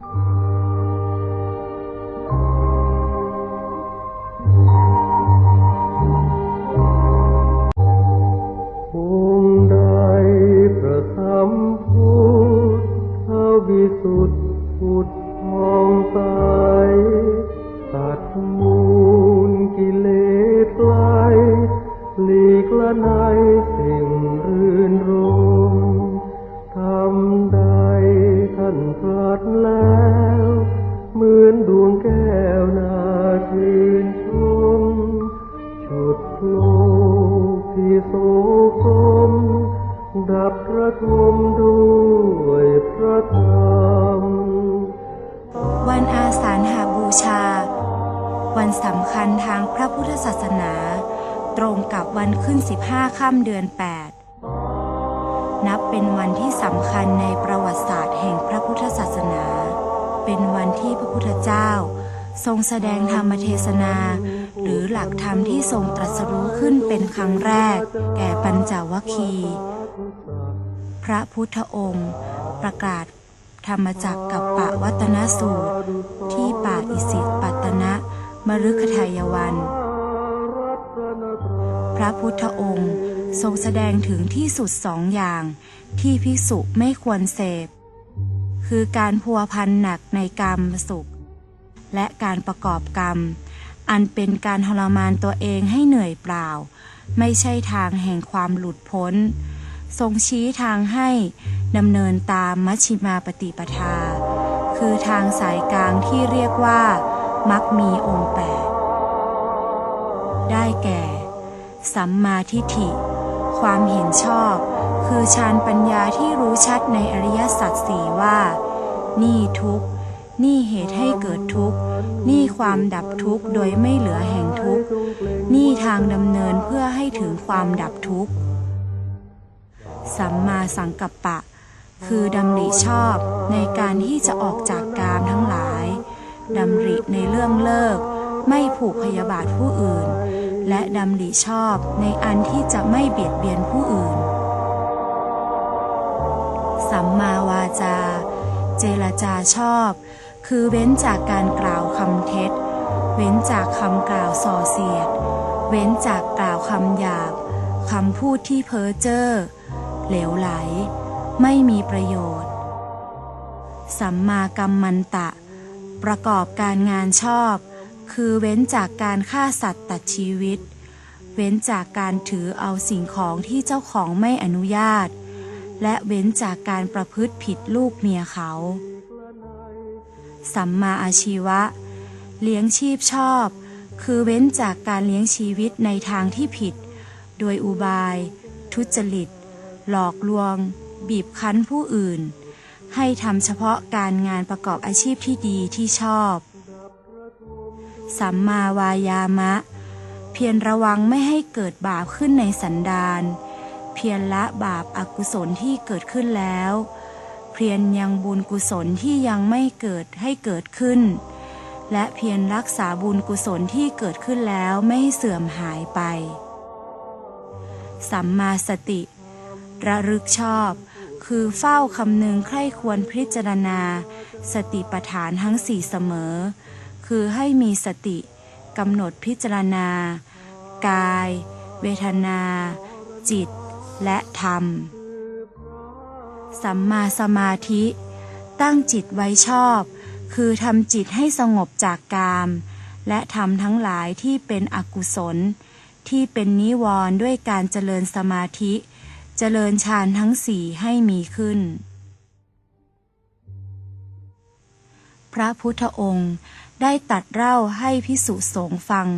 อ วันขึ้น 15 ค่ำเดือน 8 นับเป็นวันที่สำคัญในประวัติศาสตร์แห่งพระพุทธศาสนา เป็นวันที่พระพุทธเจ้า ทรงแสดงธรรมเทศนา หรือหลักธรรมที่ทรงตรัสรู้ขึ้นเป็นครั้งแรก แก่ปัญจวัคคีย์พระพุทธองค์ ประกาศธรรมจักกับปะวัตนสูตร ที่ป่าอิสิปัตนะมฤคทายวัน ระพุทธองค์ ทรงแสดงถึงที่สุดสองอย่าง ที่ภิกษุไม่ควรเสพ คือการพัวพันหนักในกรรมสุข และการประกอบกรรม อันเป็นการทรมานตัวเองให้เหนื่อยเปล่า ไม่ใช่ทางแห่งความหลุดพ้น ทรงชี้ทางให้ดำเนินตามมัชฌิมาปฏิปทา คือทางสายกลางที่เรียกว่ามักมีองค์แปดได้แก่ สัมมาทิฏฐิ ความเห็นชอบ คือฌานปัญญาที่รู้ชัดในอริยสัจสี่ว่า นี่ทุกข์นี่เหตุให้เกิดทุกข์ นี่ความดับทุกข์โดยไม่เหลือแห่งทุกข์ นี่ทางดำเนินเพื่อให้ถึงความดับทุกข์ สัมมาสังกัปปะ คือดำริชอบในการที่จะออกจากกามทั้งหลาย ดำริในเรื่องเลิก ไม่ผูกพยาบาทผู้อื่น และดำริชอบในอันที่จะไม่เบียดเบียนผู้อื่น สัมมาวาจา เจรจาชอบ คือเว้นจากการกล่าวคำเท็จ เว้นจากคำกล่าวส่อเสียด เว้นจากกล่าวคำหยาบคำพูดที่เพ้อเจ้อเหลวไหล ไม่มีประโยชน์ สัมมากัมมันตะ ประกอบการงานชอบ คือเว้นจากการฆ่าสัตว์ตัดชีวิต เว้นจากการถือเอาสิ่งของที่เจ้าของไม่อนุญาต และเว้นจากการประพฤติผิดลูกเมียเขา สัมมาอาชีวะ เลี้ยงชีพชอบ คือเว้นจากการเลี้ยงชีวิตในทางที่ผิด โดยอุบาย ทุจริต หลอกลวง บีบคั้นผู้อื่น ให้ทำเฉพาะการงานประกอบอาชีพที่ดีที่ชอบ สัมมาวายามะ เพียรระวังไม่ให้เกิดบาปขึ้นในสันดานเพียรละบาปอากุศลที่เกิดขึ้นแล้ว เพียรยังบุญกุศลที่ยังไม่เกิดให้เกิดขึ้น และเพียรรักษาบุญกุศลที่เกิดขึ้นแล้วไม่ให้เสื่อมหายไป สัมมาสติ ระลึกชอบ คือเฝ้าคำนึงใคร่ควรพิจารณา สติปัฏฐานทั้งสี่เสมอ คือให้มีสติกำหนดพิจารณา กาย เวทนา จิต และธรรม สัมมาสมาธิ ตั้งจิตไว้ชอบ คือทำจิตให้สงบจากกาม และทำทั้งหลายที่เป็นอกุศล ที่เป็นนิวรณ์ด้วยการเจริญสมาธิ เจริญฌานทั้งสี่ให้มีขึ้นพระพุทธองค์ ได้ตัดเล่าให้พิสุสงฟัง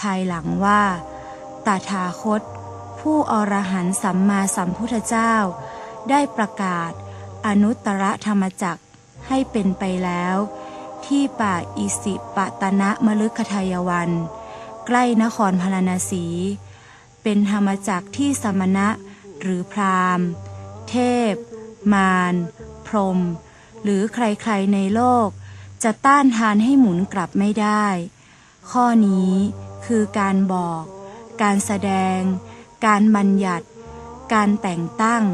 ภายหลังว่า ตถาคต ผู้อรหันต์สัมมาสัมพุทธเจ้า ได้ประกาศอนุตตรธรรมจักรให้เป็นไปแล้ว ที่ป่าอิสิปตนะมฤคทายวัน ใกล้นครพาราณสี เป็นธรรมจักรที่สมณะหรือพราหมณ์ เทพ มาร พรหมหรือใครๆในโลก จะต้านทานให้หมุนกลับไม่ได้ ข้อนี้คือการบอก การแสดง การบัญญัติ การแต่งตั้ง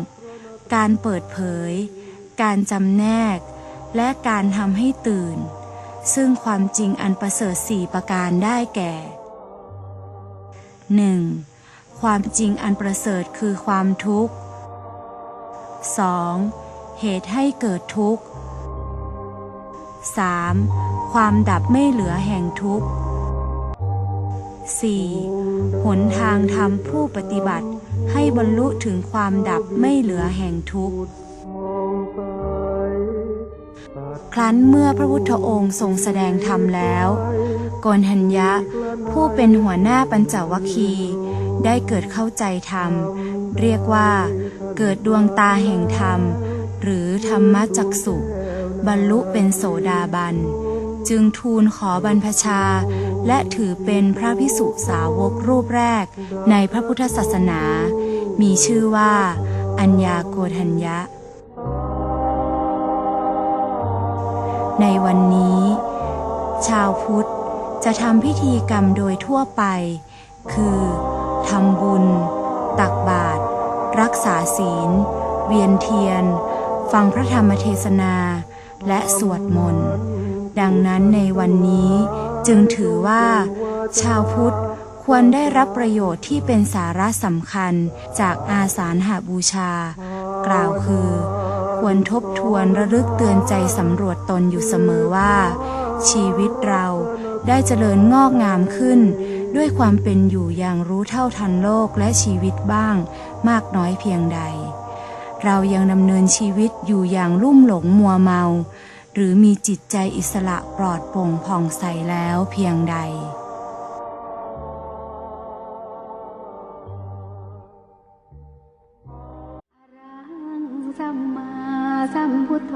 การเปิดเผย การจำแนก และการทำให้ตื่น ซึ่งความจริงอันประเสริฐสี่ประการได้แก่ 1. ความจริงอันประเสริฐคือความทุกข์ 2. เหตุให้เกิดทุกข์ 3. ความดับไม่เหลือแห่งทุกข์ 4. หนทางทำผู้ปฏิบัติ ให้บรรลุถึงความดับไม่เหลือแห่งทุกข์ ครั้นเมื่อพระพุทธองค์ทรงแสดงธรรมแล้วโกนทัญญะ ผู้เป็นหัวหน้าปัญจวัคคีได้เกิดเข้าใจธรรม เรียกว่า เกิดดวงตาแห่งธรรม หรือธรรมจักสุ บรรลุเป็นโสดาบัน จึงทูลขอบรรพชา และถือเป็นพระพิสุสาวกรูปแรกในพระพุทธศาสนา มีชื่อว่า อัญญาโกทัญญะ ในวันนี้ ชาวพุทธจะทำพิธีกรรมโดยทั่วไป คือทำบุญ ตักบาตรรักษาศีล เวียนเทียน ฟังพระธรรมเทศนา และสวดมนต์ ดังนั้นในวันนี้จึงถือว่า ชาวพุทธควรได้รับประโยชน์ที่เป็นสาระสำคัญจากอาสาฬหาบูชา กล่าวคือ ควรทบทวนระลึกเตือนใจสำรวจตนอยู่เสมอว่า ชีวิตเราได้เจริญงอกงามขึ้น ด้วยความเป็นอยู่อย่างรู้เท่าทันโลกและชีวิตบ้าง มากน้อยเพียงใด เรายังดำเนินชีวิตอยู่อย่างลุ่มหลงมัวเมา หรือมีจิตใจอิสระปลอดโปร่งผ่องใสแล้วเพียงใดอะระหังสัมมาสัมพุทโธ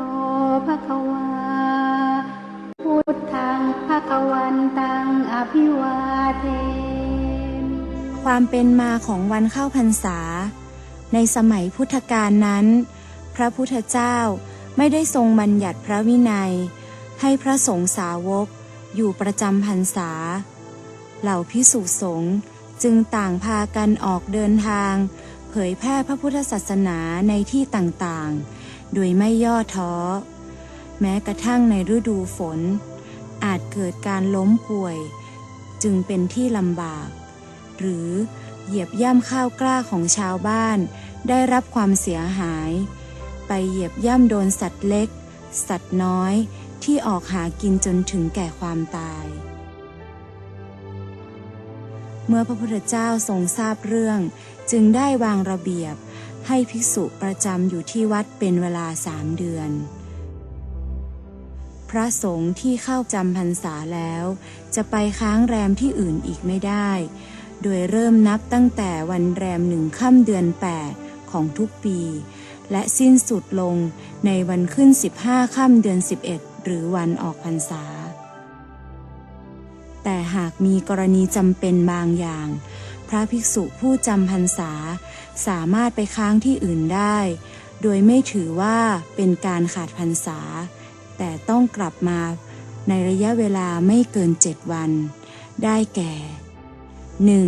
ภะคะวา พุทธังภะคะวันตังอภิวาเทมิความเป็นมาของวันเข้าพรรษา ในสมัยพุทธกาลนั้น พระพุทธเจ้าไม่ได้ทรงบัญญัติพระวินัย ให้พระสงฆ์สาวกอยู่ประจำพรรษา เหล่าพิสุสงฆ์จึงต่างพากันออกเดินทาง เผยแพร่พระพุทธศาสนาในที่ต่างๆ โดยไม่ย่อท้อ แม้กระทั่งในฤดูฝน อาจเกิดการล้มป่วย จึงเป็นที่ลำบาก หรือเหยียบย่ำข้าวกล้าของชาวบ้าน ได้รับความเสียหาย ไปเหยียบย่ำโดนสัตว์เล็ก สัตว์น้อยที่ออกหากินจนถึงแก่ความตาย เมื่อพระพุทธเจ้าทรงทราบเรื่อง จึงได้วางระเบียบให้ภิกษุประจำอยู่ที่วัดเป็นเวลาสามเดือน พระสงฆ์ที่เข้าจำพรรษาแล้ว จะไปค้างแรมที่อื่นอีกไม่ได้ โดยเริ่มนับตั้งแต่วันแรมหนึ่งค่ำเดือน8 ของทุกปี และสิ้นสุดลงในวันขึ้น 15 ค่ำเดือน 11 หรือวันออกพรรษา แต่หากมีกรณีจำเป็นบางอย่าง พระภิกษุผู้จำพรรษา สามารถไปค้างที่อื่นได้ โดยไม่ถือว่าเป็นการขาดพรรษา แต่ต้องกลับมาในระยะเวลาไม่เกินเจ็ดวัน ได้แก่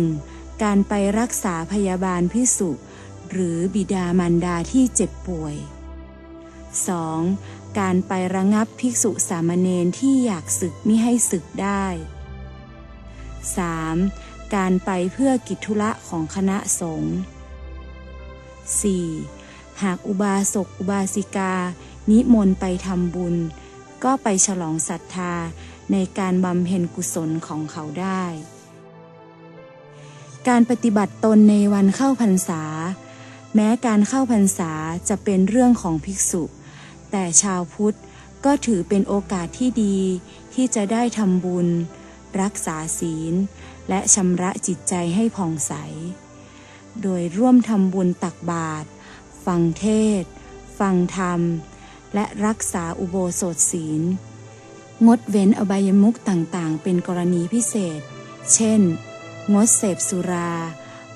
1. การไปรักษาพยาบาลพิสุ หรือบิดามารดาที่เจ็บป่วย 2. การไประงับภิกษุสามเณรที่อยากศึกมิให้ศึกได้ 3. การไปเพื่อกิจธุระของคณะสงฆ์ 4. หากอุบาสกอุบาสิกา นิมนต์ไปทำบุญ ก็ไปฉลองศรัทธาในการบำเพ็ญกุศลของเขาได้ การปฏิบัติตนในวันเข้าพรรษา แม้การเข้าพรรษาจะเป็นเรื่องของภิกษุ แต่ชาวพุทธก็ถือเป็นโอกาสที่ดีที่จะได้ทำบุญ รักษาศีล และชำระจิตใจให้ผ่องใส โดยร่วมทำบุญตักบาตรฟังเทศ ฟังธรรม และรักษาอุโบสถศีล งดเว้นอบายมุขต่างๆ เป็นกรณีพิเศษ เช่น งดเสพสุรา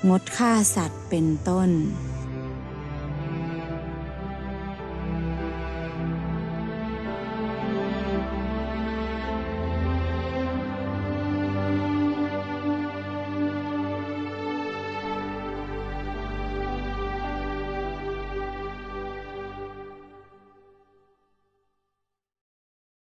งดฆ่าสัตว์เป็นต้น